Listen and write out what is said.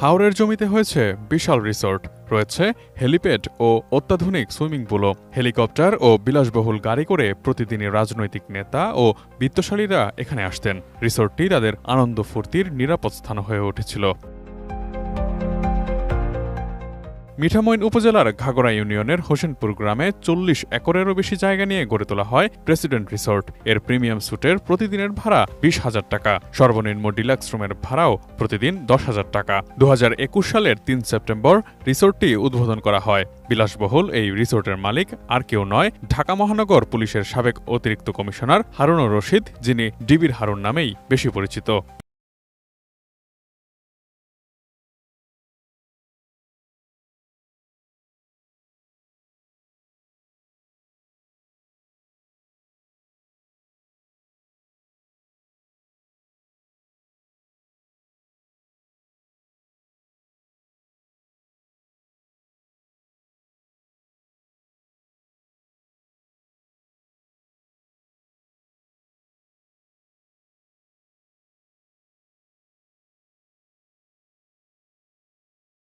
হাওরের জমিতে হয়েছে বিশাল রিসোর্ট। রয়েছে হেলিপ্যাড ও অত্যাধুনিক সুইমিং পুলও। হেলিকপ্টার ও বিলাসবহুল গাড়ি করে প্রতিদিনই রাজনৈতিক নেতা ও বিত্তশালীরা এখানে আসতেন। রিসোর্টটি তাদের আনন্দ ফুর্তির নিরাপদ স্থান হয়ে উঠেছিল। মিঠামইন উপজেলার ঘাগড়া ইউনিয়নের হোসেনপুর গ্রামে চল্লিশ একরেরও বেশি জায়গা নিয়ে গড়ে তোলা হয় প্রেসিডেন্ট রিসোর্ট। এর প্রিমিয়াম স্যুটের প্রতিদিনের ভাড়া বিশ হাজার টাকা। সর্বনিম্ন ডিলাক্স রুমের ভাড়াও প্রতিদিন দশ হাজার টাকা। দু হাজার একুশ সালের তিন সেপ্টেম্বর রিসোর্টটি উদ্বোধন করা হয়। বিলাসবহুল এই রিসোর্টের মালিক আর কেউ নয়। ঢাকা মহানগর পুলিশের সাবেক অতিরিক্ত কমিশনার হারুনুর রশিদ, যিনি ডিবির হারুন নামেই বেশি পরিচিত।